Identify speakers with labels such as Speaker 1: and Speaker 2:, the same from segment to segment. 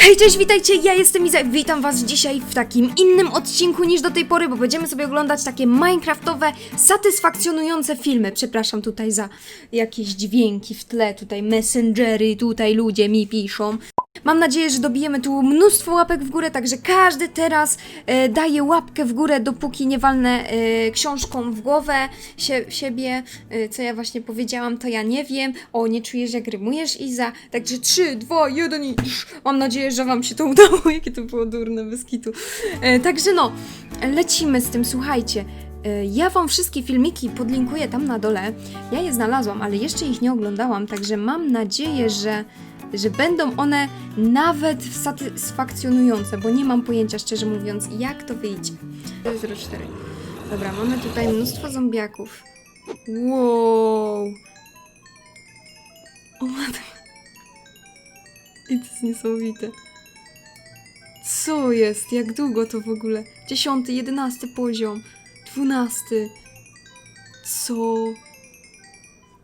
Speaker 1: Hej, cześć, witajcie, ja jestem Iza i witam was dzisiaj w takim innym odcinku niż do tej pory, bo będziemy sobie oglądać takie minecraftowe, satysfakcjonujące filmy. Przepraszam tutaj za jakieś dźwięki w tle, tutaj messengery, tutaj ludzie mi piszą. Mam nadzieję, że dobijemy tu mnóstwo łapek w górę, także każdy teraz e, daje łapkę w górę, dopóki nie walnę e, książką w głowę sie, siebie. E, co ja właśnie powiedziałam, to ja nie wiem. O, nie czujesz jak rymujesz, Iza. Także 3, 2, 1 i... Mam nadzieję, że wam się to udało. Jakie to było durne, bez kitu. E, także no, lecimy z tym, słuchajcie. E, Ja wam wszystkie filmiki podlinkuję tam na dole. Ja je znalazłam, ale jeszcze ich nie oglądałam, także mam nadzieję, że że będą one nawet satysfakcjonujące, bo nie mam pojęcia, szczerze mówiąc, jak to wyjdzie. 04. Dobra, mamy tutaj mnóstwo zombiaków. Wow! O matko. I to jest niesamowite. Co jest? Jak długo to w ogóle? Dziesiąty, jedenasty poziom. Dwunasty. Co?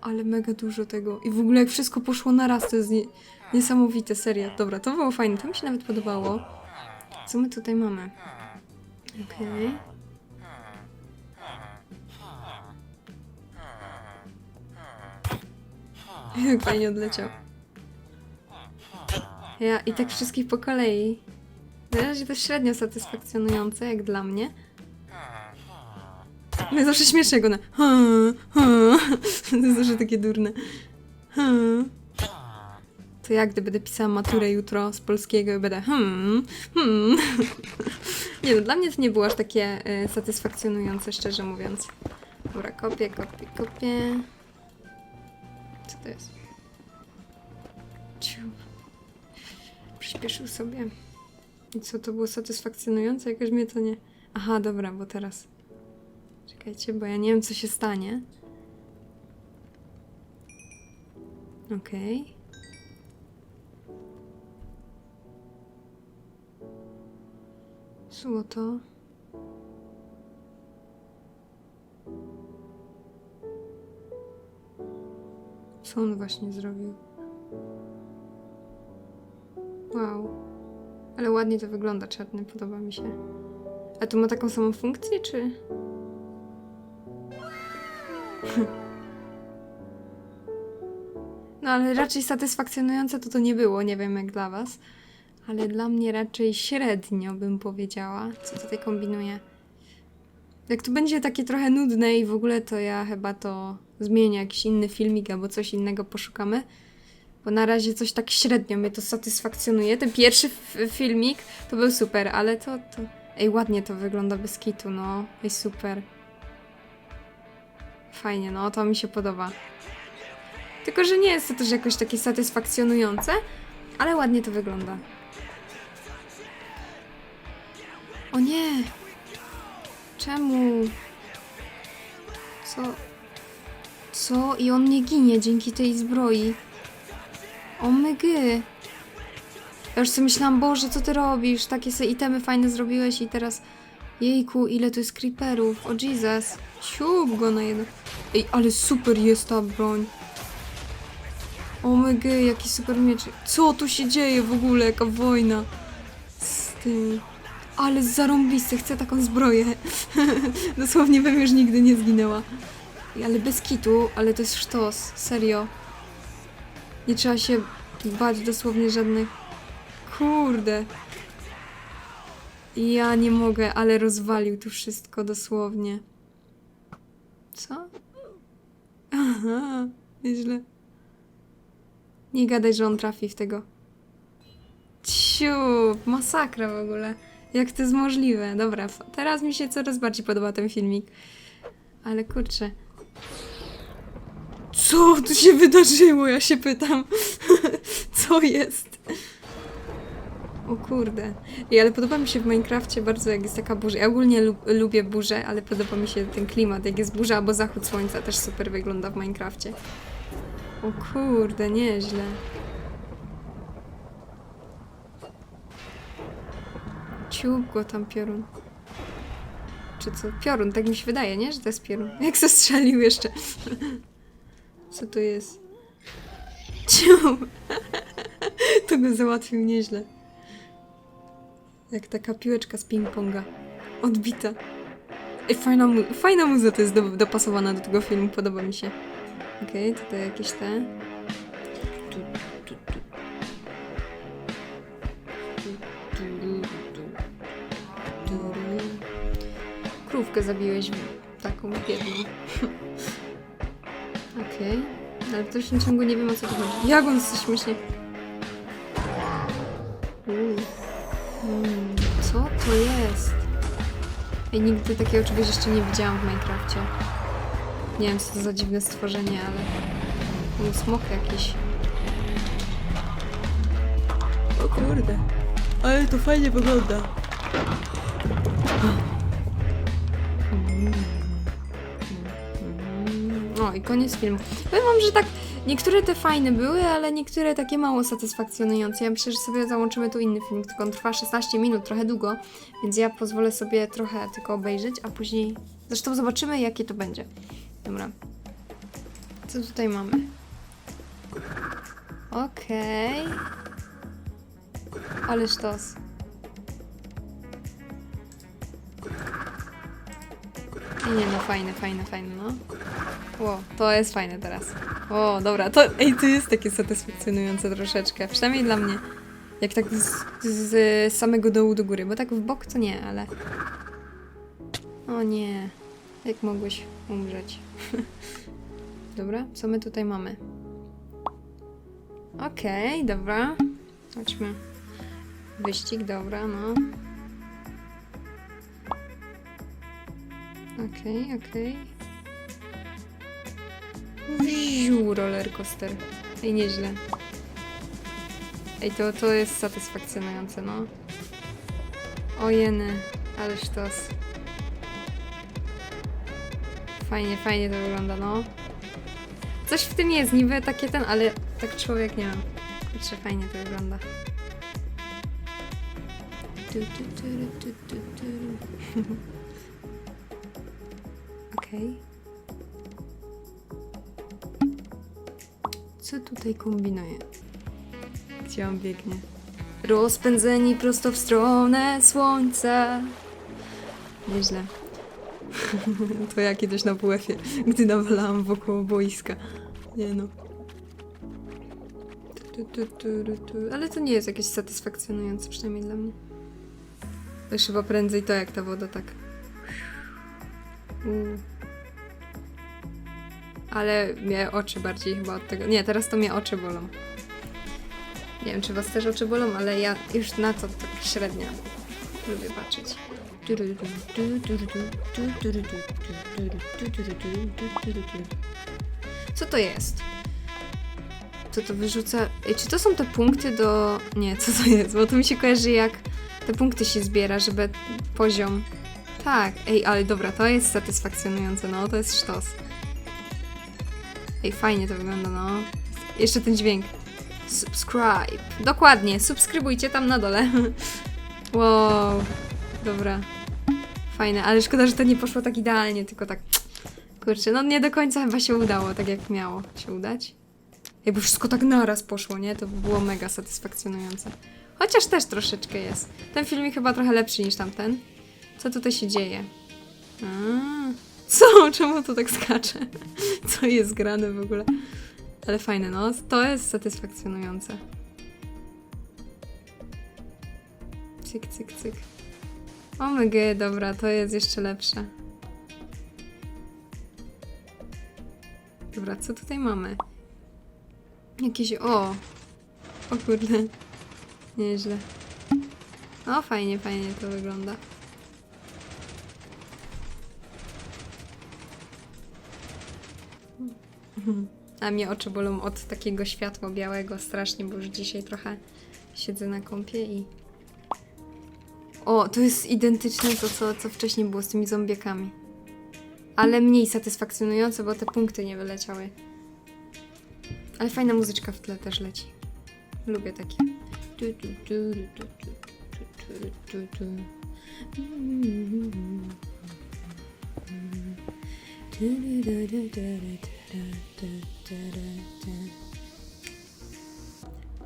Speaker 1: Ale mega dużo tego. I w ogóle jak wszystko poszło na raz, to jest nie, niesamowite, serio. Dobra, to było fajne, to mi się nawet podobało. Co my tutaj mamy? Okej. Jak fajnie odleciał. Ja i tak wszystkich po kolei. Na razie to średnio satysfakcjonujące, jak dla mnie. No zawsze one. "Hmm, hmm". To jest zawsze takie durne. To ja, gdy będę pisała maturę jutro z polskiego i będę hmm, hmm. Nie no, dla mnie to nie było aż takie y, satysfakcjonujące, szczerze mówiąc. Dobra, kopię, kopię, kopię. Co to jest? Ciu. Przyspieszył sobie. I co, to było satysfakcjonujące? Jakoś mnie to nie... Aha, dobra, bo teraz... Czekajcie, bo ja nie wiem, co się stanie. Okej. Złoto. Co on właśnie zrobił? Wow. Ale ładnie to wygląda, czarny, podoba mi się. A to ma taką samą funkcję, czy... No ale raczej satysfakcjonujące to to nie było, nie wiem jak dla was. Ale dla mnie raczej średnio bym powiedziała. Co tutaj kombinuję? Jak to będzie takie trochę nudne i w ogóle to ja chyba to zmienię jakiś inny filmik albo coś innego poszukamy. Bo na razie coś tak średnio mnie to satysfakcjonuje. Ten pierwszy filmik to był super, ale to, to... Ej, ładnie to wygląda bez kitu, no. Ej, super. Fajnie, no, to mi się podoba. Tylko, że nie jest to też jakoś takie satysfakcjonujące, ale ładnie to wygląda. O nie! Czemu? Co? Co? I on nie ginie dzięki tej zbroi. O mygy! Ja już sobie myślałam, Boże, co ty robisz? Takie sobie itemy fajne zrobiłeś i teraz... Jejku, ile tu jest creeperów. O Jesus. Siup go na jedno. Ej, ale super jest ta broń. O mygy, jaki super miecz. Co tu się dzieje w ogóle? Jaka wojna? Z tym... Ale zarąbiste, chcę taką zbroję. Dosłownie bym już nigdy nie zginęła. Ale bez kitu, ale to jest sztos, serio. Nie trzeba się bać dosłownie żadnych... Kurde. Ja nie mogę, ale rozwalił tu wszystko dosłownie. Co? Aha, nieźle. Nie gadaj, że on trafi w tego. Ciup, masakra w ogóle. Jak to jest możliwe? Dobra, teraz mi się coraz bardziej podoba ten filmik. Ale kurczę. Co tu się wydarzyło? Ja się pytam. Co jest? O kurde. Ej, ale podoba mi się w Minecrafcie bardzo, jak jest taka burza. Ja ogólnie lub, lubię burzę, ale podoba mi się ten klimat, jak jest burza albo zachód słońca, też super wygląda w Minecrafcie. O kurde, nieźle. Ciup go tam piorun. Czy co? Piorun, tak mi się wydaje, nie? Że to jest piorun. Jak zestrzelił jeszcze. Co to jest? Ciup. To go załatwił nieźle. Jak taka piłeczka z ping-ponga. Odbita. Ej, fajna, mu- fajna muza to jest do, dopasowana do tego filmu, podoba mi się. Okej, tutaj jakieś te. Krówkę zabiłeś taką biedną. Okej. Ale w dalszym ciągu nie wiem o co tu chodzi. Jak on śmiesznie. Uuu. Mm, co to jest? Ej, nigdy takiego czegoś jeszcze nie widziałam w Minecrafcie. Nie wiem, co to za dziwne stworzenie, ale... Był smok jakiś. O kurde. Ale to fajnie wygląda. I koniec filmu. Powiem wam, że tak niektóre te fajne były, ale niektóre takie mało satysfakcjonujące. Ja myślę, że sobie załączymy tu inny film, tylko on trwa 16 minut, trochę długo, więc ja pozwolę sobie trochę tylko obejrzeć, a później... Zresztą zobaczymy, jakie to będzie. Dobra. Co tutaj mamy? Okej. Ale sztos. Nie, no fajne, fajne, fajne, no. Ło, to jest fajne teraz. O, dobra, to, ej, to jest takie satysfakcjonujące troszeczkę, przynajmniej dla mnie. Jak tak z, z samego dołu do góry, bo tak w bok to nie, ale... O nie, jak mogłeś umrzeć. dobra, co my tutaj mamy? Okej, dobra. Chodźmy. Wyścig, dobra, no. Okej, okej. Wziu, roller coaster. Ej, nieźle. Ej, to, to jest satysfakcjonujące, no. O jeny, ależ tos. Fajnie, fajnie to wygląda, no. Coś w tym jest, niby takie ten, ale tak człowiek nie wiem. Kurczę, fajnie to wygląda. Tu, tu, Co tutaj kombinuje? Gdzie on biegnie? Rozpędzeni prosto w stronę słońca. Nieźle. to ja kiedyś na WF-ie, gdy nawalałam wokół boiska. Nie no. Tu, tu, tu, tu, tu. Ale to nie jest jakieś satysfakcjonujące, przynajmniej dla mnie. To chyba prędzej to jak ta woda tak. Ale mnie oczy bardziej chyba od tego. Nie, teraz to mnie oczy bolą. Nie wiem, czy was też oczy bolą, ale ja już na to tak średnio lubię patrzeć. Co to jest? Co to wyrzuca? Czy to są te punkty do... Nie, co to jest? Bo to mi się kojarzy jak te punkty się zbiera, żeby poziom... Tak, ej, ale dobra, to jest satysfakcjonujące, no, to jest sztos. Ej, fajnie to wygląda, no. Jeszcze ten dźwięk. Subscribe. Dokładnie, subskrybujcie tam na dole. wow, dobra. Fajne, ale szkoda, że to nie poszło tak idealnie, tylko tak... Kurczę, no nie do końca chyba się udało, tak jak miało się udać. Jakby wszystko tak naraz poszło, nie? To by było mega satysfakcjonujące. Chociaż też troszeczkę jest. Ten filmik chyba trochę lepszy niż tamten. Co tutaj się dzieje? A, co? Czemu to tak skacze? Co jest grane w ogóle? Ale fajne, no. To jest satysfakcjonujące. Cyk, cyk, cyk. Omg, dobra, to jest jeszcze lepsze. Dobra, co tutaj mamy? Jakieś... O! O kurde. Nieźle. O, fajnie, fajnie to wygląda. A mnie oczy bolą od takiego światła białego strasznie, bo już dzisiaj trochę siedzę na kąpie i... O, to jest identyczne to, co, co wcześniej było z tymi zombiekami. Ale mniej satysfakcjonujące, bo te punkty nie wyleciały. Ale fajna muzyczka w tle też leci. Lubię takie.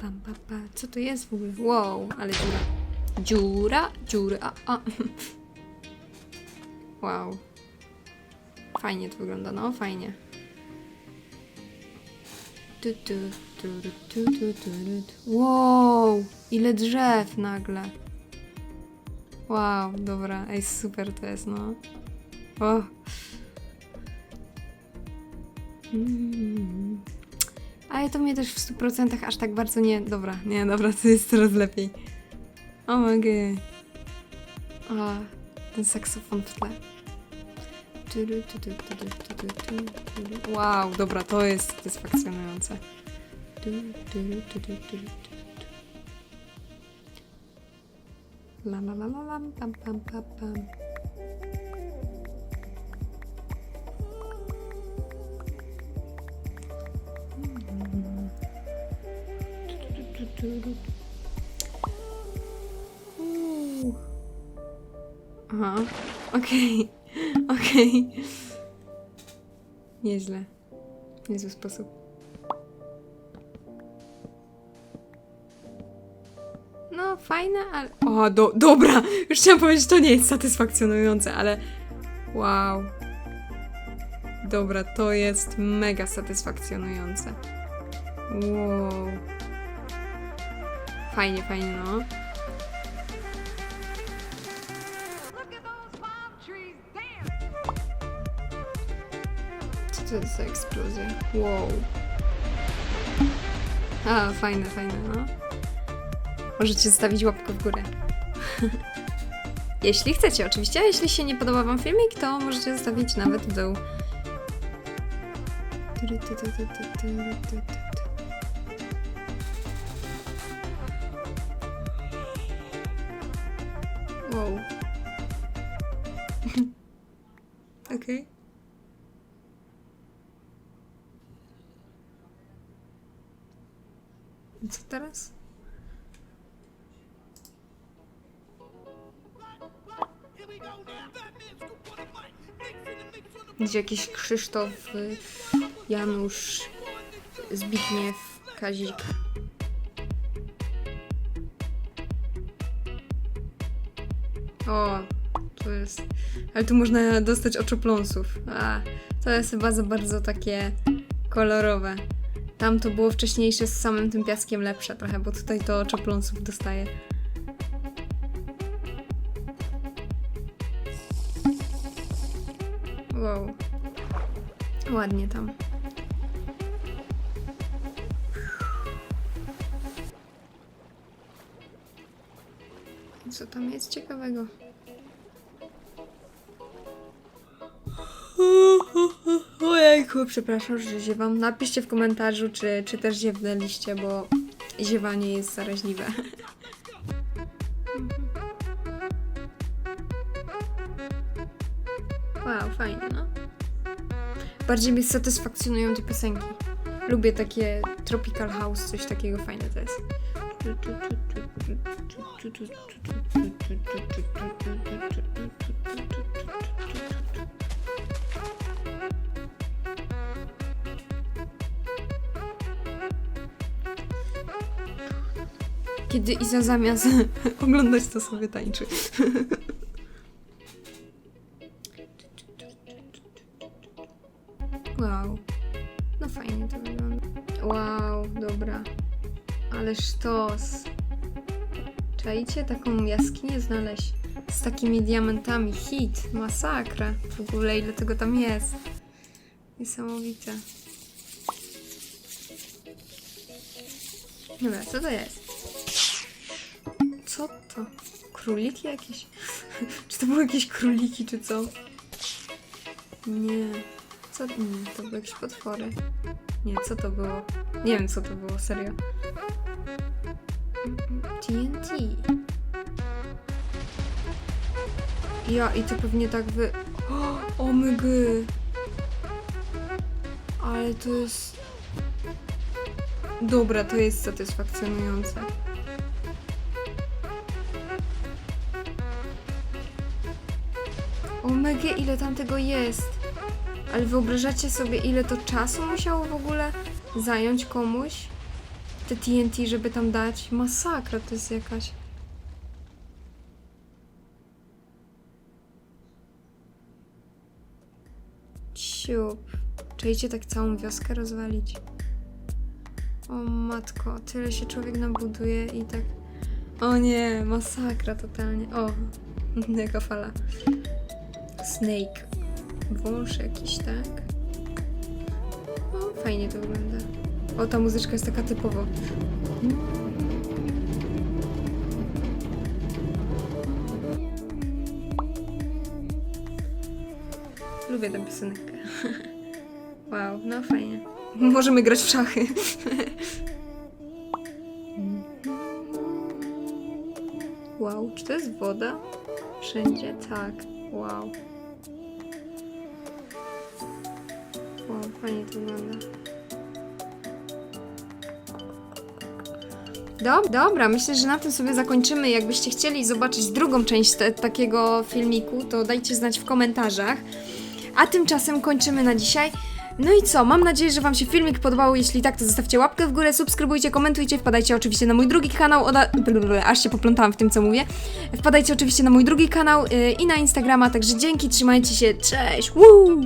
Speaker 1: Pam. Co to jest w ogóle? Wow, ale dziura. Dziura, dziura. A, a. Wow. Fajnie to wygląda, no fajnie. Tu, tu, tu, tu, tu, tu, tu. Wow, ile drzew nagle. Wow, dobra, ej, super to jest, no. O. Ale to mnie też w 100% aż tak bardzo nie. Dobra, nie, dobra, to jest coraz lepiej. O mogę. O, ten saksofon w tle. Wow, dobra, to jest satysfakcjonujące. La la la la la pam pam pam pam. Uuu. Aha, okej, okej. Nieźle. Niezły sposób. No, fajne, ale... O, do, dobra! Już chciałam powiedzieć, to nie jest satysfakcjonujące, ale... Wow. Dobra, to jest mega satysfakcjonujące. Wow. Fajnie, fajnie, no. Co to jest za eksplozja? Wow. A, fajne, fajne, no. Możecie zostawić łapkę w górę. jeśli chcecie, oczywiście. A jeśli się nie podoba wam filmik, to możecie zostawić nawet w dół. Wow. Okej. I Co teraz? Gdzie jakiś Krzysztof, y, Janusz, Zbigniew, Kazik. O, to jest. Ale tu można dostać oczopląsów. A, to jest chyba za bardzo takie kolorowe. Tam to było wcześniejsze z samym tym piaskiem lepsze trochę, bo tutaj to oczopląsów dostaje. Wow. Ładnie tam. Co tam jest ciekawego? Ojejku, przepraszam, że ziewam. Napiszcie w komentarzu, czy, czy też ziewnęliście, bo ziewanie jest zaraźliwe. Wow, fajnie, no. Bardziej mnie satysfakcjonują te piosenki. Lubię takie tropical house, coś takiego fajne to jest. Kiedy Iza zamiast oglądać to sobie tańczy. Wow. No fajnie to wygląda. Wow, dobra. Ale sztos. Czajcie taką jaskinię znaleźć z takimi diamentami. Hit, masakra. W ogóle ile tego tam jest. Niesamowite. Dobra, co to jest? Co to? Króliki jakieś? czy to były jakieś króliki, czy co? Nie. Co? Nie, to były jakieś potwory. Nie, co to było? Nie wiem, co to było, serio. TNT. Ja, i to pewnie tak wy... O! Ale to jest... Dobra, to jest satysfakcjonujące. Omega, ile tam tego jest? Ale wyobrażacie sobie, ile to czasu musiało w ogóle zająć komuś? te TNT, żeby tam dać. Masakra to jest jakaś. Ciup. Czajcie tak całą wioskę rozwalić. O matko, tyle się człowiek nabuduje i tak... O nie, masakra totalnie. O, jaka fala. Snake. Wąż jakiś, tak? O, fajnie to wygląda. O, ta muzyczka jest taka typowo. Lubię tę piosenkę. Wow, no fajnie. Możemy grać w szachy. Wow, czy to jest woda? Wszędzie, tak. Wow. Wow, fajnie to wygląda. Dob- dobra, myślę, że na tym sobie zakończymy. Jakbyście chcieli zobaczyć drugą część takiego filmiku, to dajcie znać w komentarzach. A tymczasem kończymy na dzisiaj. No i co? Mam nadzieję, że Wam się filmik podobał. Jeśli tak, to zostawcie łapkę w górę, subskrybujcie, komentujcie, wpadajcie oczywiście na mój drugi kanał. Oda... Aż się poplątałam w tym, co mówię. Wpadajcie oczywiście na mój drugi kanał yy, i na Instagrama. Także dzięki, trzymajcie się, cześć! Woo!